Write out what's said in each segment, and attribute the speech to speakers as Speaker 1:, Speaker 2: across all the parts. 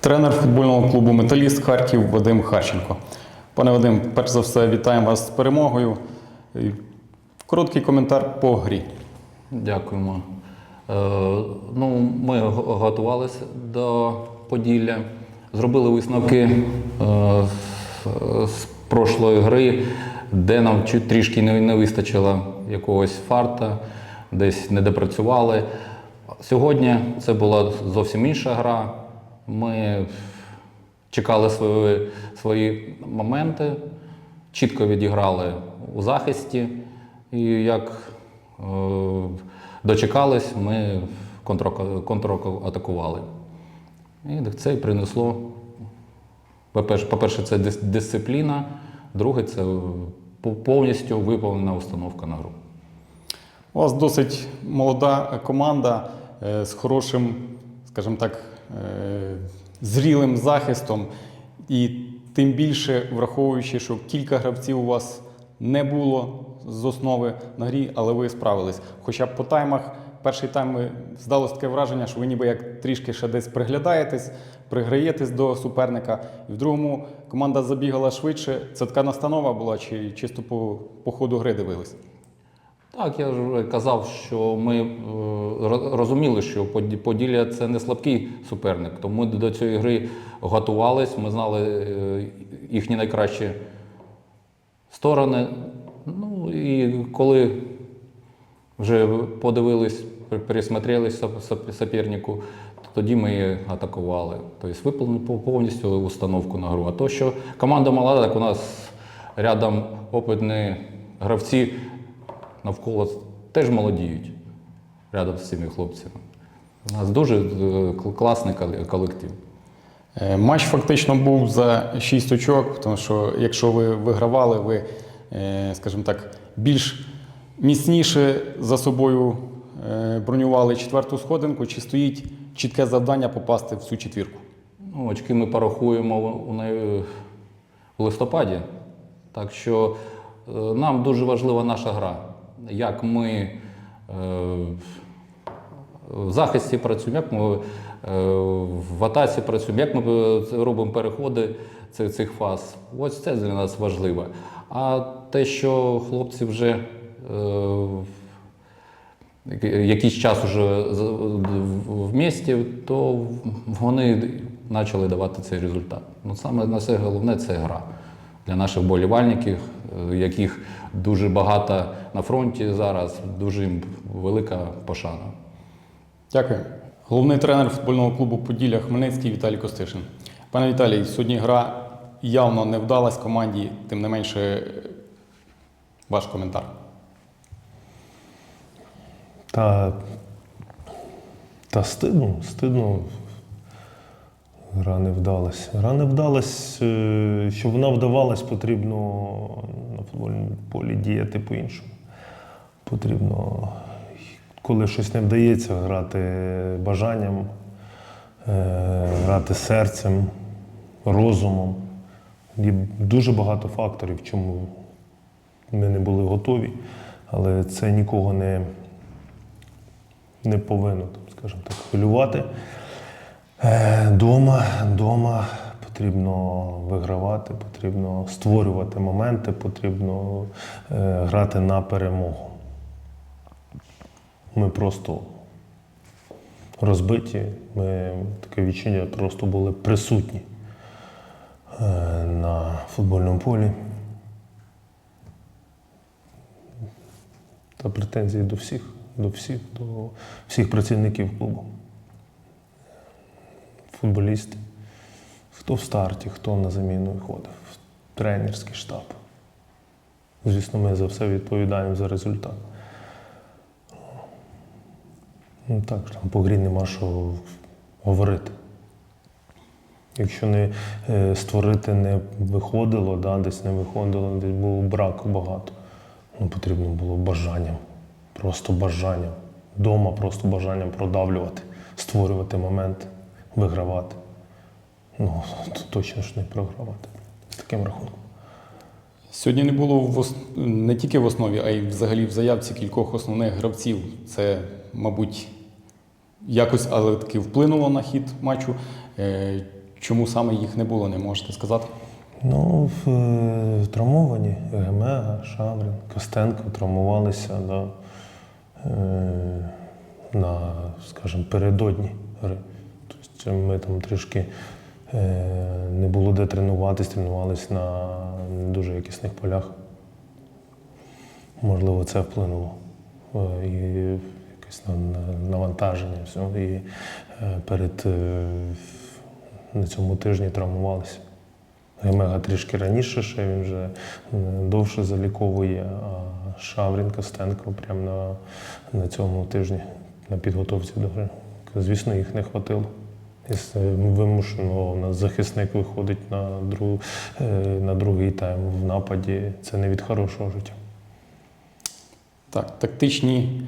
Speaker 1: Тренер футбольного клубу Металіст Харків Вадим Харченко. Пане Вадим, перш за все, вітаємо вас з перемогою. Короткий коментар по грі.
Speaker 2: Дякуємо. Е, ну, ми готувалися до Поділля, зробили висновки е, з- прошлої гри, де нам трішки не, не вистачило якогось фарта, десь не допрацювали. Сьогодні це була зовсім інша гра. Ми чекали свої, свої моменти, чітко відіграли у захисті. І як е, дочекались, ми контратакували. І це принесло. По-перше, по-перше, це дисципліна, друге це повністю виповнена установка на гру.
Speaker 1: У вас досить молода команда е, з хорошим, скажімо так, е, зрілим захистом. І тим більше, враховуючи, що кілька гравців у вас не було з основи на грі, але ви справились. Хоча б по таймах, перший тайм здалося таке враження, що ви ніби як трішки ще десь приглядаєтесь, приграєтесь до суперника. І в другому команда забігала швидше. Це така настанова була, чи чисто по, по ходу гри дивились?
Speaker 2: Так, я вже казав, що ми е, розуміли, що Поділля це не слабкий суперник, тому ми до цієї гри готувались, ми знали е, їхні найкращі сторони. Ну і коли вже подивились, сопернику, то тоді ми і атакували. Тобто виповнили повністю установку на гру. А то, що команда молода, так у нас рядом опитні гравці навколо теж молодіють рядом з цими хлопцями. У нас дуже е, класний колектив.
Speaker 1: Е, Матч фактично був за 6 очок, тому що якщо ви вигравали, ви, е, скажімо так, більш міцніше за собою бронювали четверту сходинку, чи стоїть чітке завдання попасти в цю четвірку?
Speaker 2: Ну, очки ми порахуємо у, не- у листопаді. Так що нам дуже важлива наша гра. Як ми в захисті працюємо, як ми е, в атаці працюємо, як ми е, робимо переходи цих, цих фаз. Ось це для нас важливо. А те, що хлопці вже е, якийсь час уже з- в- місті, то вони почали давати цей результат. Ну, саме на це головне це гра для наших болівальників, е, яких дуже багато на фронті зараз, дуже їм велика пошана.
Speaker 1: Дякую. Головний тренер футбольного клубу Поділля Хмельницький Віталій Костишин. Пане Віталій, сьогодні гра явно не вдалась команді, тим не менше, ваш коментар.
Speaker 3: Та, та стидно, стидно. Гра не вдалась. Гра не вдалась. е, Щоб вона вдавалась, потрібно на футбольному полі діяти по-іншому. Потрібно, коли щось не вдається, грати бажанням, е, грати серцем, розумом. Є дуже багато факторів, чому ми не були готові, але це нікого не, не повинно, скажімо так, хвилювати. Е, Дома, дома потрібно вигравати, потрібно створювати моменти, потрібно е, грати на перемогу. Ми просто розбиті, ми таке відчуття просто були присутні е, на футбольному полі. Та претензії до всіх, до всіх, до всіх працівників клубу. Футболісти. Хто в старті, хто на заміну виходив, тренерський штаб. Звісно, ми за все відповідаємо за результат. Ну так, там по грі нема що говорити. Якщо не е, створити не виходило, да, десь не виходило, десь було браку багато. Ну, потрібно було бажанням, просто бажанням. Дома просто бажанням продавлювати, створювати момент, вигравати. Ну, точно ж не програвати з таким рахунком.
Speaker 1: Сьогодні не було в ос... не тільки в основі, а й взагалі в заявці кількох основних гравців. Це, мабуть, якось, але таки вплинуло на хід матчу. Е, чому саме їх не було, не можете сказати?
Speaker 3: Ну, в, е, травмовані Гемега, Шаврин, Костенко травмувалися да, е, на, скажімо, передодні гри. Тобто ми там трішки е, не було де тренуватись, тренувалися на дуже якісних полях. Можливо, це вплинуло. Е, І якесь на- на- навантаження. Все. І е, перед на цьому тижні травмувалися. Гемега трішки раніше, ще він вже довше заліковує, а Шаврін Костенко прямо на, на цьому тижні на підготовці до гри. Звісно, їх не хватило. С- вимушено у захисник виходить на, друг, е, на другий тайм в нападі. Це не від хорошого життя.
Speaker 1: Так, тактичні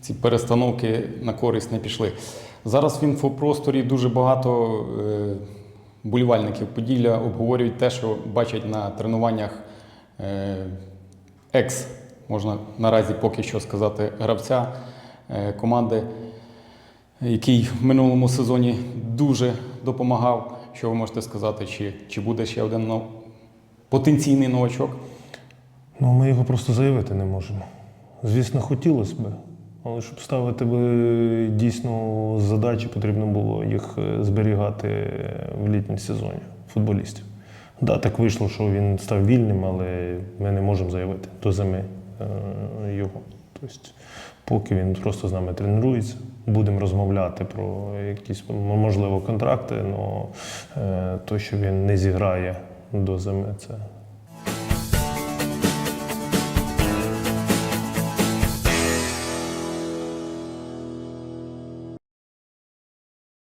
Speaker 1: ці перестановки на користь не пішли. Зараз в інфопросторі дуже багато е, болівальників Поділля обговорюють те, що бачать на тренуваннях е, екс, можна наразі поки що сказати, гравця е, команди, який в минулому сезоні дуже допомагав. Що ви можете сказати, чи, чи буде ще один нов- потенційний новачок?
Speaker 3: Ну, ми його просто заявити не можемо. Звісно, хотілося б, але щоб ставити би дійсно задачі, потрібно було їх е, зберігати в літньому сезоні футболістів. Да, так вийшло, що він став вільним, але ми не можемо заявити до зими е, його. Тобто, поки він просто з нами тренується, будемо розмовляти про якісь можливо контракти, але то, що він не зіграє до зими, це